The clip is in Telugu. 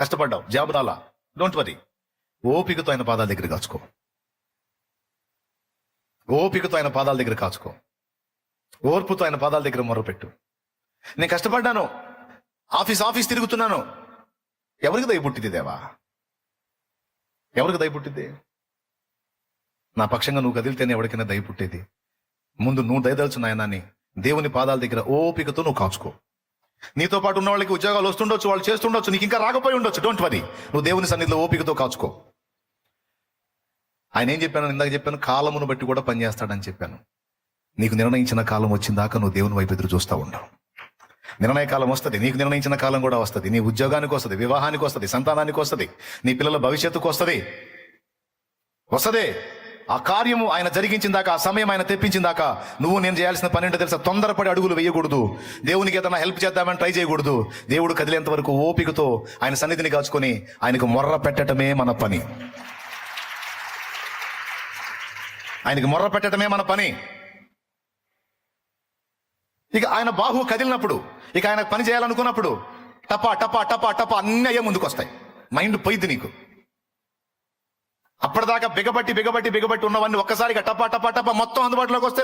కష్టపడ్డావు. జాబ్ రాలా. డోంట్ వరీ ఓపికతో ఆయన పాదాల దగ్గర కాచుకో. ఓపికతో ఆయన పాదాల దగ్గర కాచుకో. ఓర్పుతో ఆయన పాదాల దగ్గర మొరపెట్టు. నేను కష్టపడ్డాను. ఆఫీస్ ఆఫీస్ తిరుగుతున్నాను. ఎవరికి దయపుట్టింది దేవా? ఎవరికి దయపుట్టింది నా పక్షంగా నువ్వు కదిలితేనే ఎవరికైనా దయ పుట్టేది. ముందు నువ్వు దయదలుచు నాయనాన్ని దేవుని పాదాల దగ్గర ఓపికతో నువ్వు కాచుకో. నీతో పాటు ఉన్న వాళ్ళకి ఉద్యోగాలు వస్తుండొచ్చు వాళ్ళు చేస్తుండొచ్చు నీకు ఇంకా రాకపోయి ఉండొచ్చు. డోంట్ వరీ నువ్వు దేవుని సన్నిధిలో ఓపికతో కాచుకో. ఆయన ఏం చెప్పాను? ఇందాక చెప్పాను కాలమును బట్టి కూడా పనిచేస్తాడని చెప్పాను. నీకు నిర్ణయించిన కాలం వచ్చిందాక నువ్వు దేవుని వైపు ఎదురు చూస్తూ ఉండవు. నిర్ణయ కాలం వస్తుంది నీకు నిర్ణయించిన కాలం కూడా వస్తుంది. నీ ఉద్యోగానికి వస్తుంది వివాహానికి వస్తుంది సంతానానికి వస్తుంది నీ పిల్లల భవిష్యత్తుకు వస్తుంది. వస్తుంది. ఆ కార్యము ఆయన జరిగించిన దాకా ఆ సమయం ఆయన తెప్పించిన దాకా నువ్వు నేను చేయాల్సిన పని ఏంటో తెలుసా? తొందరపడి అడుగులు వేయకూడదు. దేవునికి ఏదైనా హెల్ప్ చేద్దామని ట్రై చేయకూడదు. దేవుడు కదిలేంత వరకు ఓపికతో ఆయన సన్నిధిని కాచుకొని ఆయనకు మొర్ర పెట్టడమే మన పని. ఆయనకి మొర్ర పెట్టడమే మన పని. ఇక ఆయన బాహు కదిలినప్పుడు ఇక ఆయన పని చేయాలనుకున్నప్పుడు టపా టపా టపా టపా అన్నీ అయ్యే ముందుకు వస్తాయి మైండ్ పోయిద్ది నీకు. అప్పటిదాకా బిగబట్టి బిగబట్టి బిగబట్టి ఉన్నవన్నీ ఒక్కసారిగా టపా టపా టపా మొత్తం అందుబాటులోకి వస్తే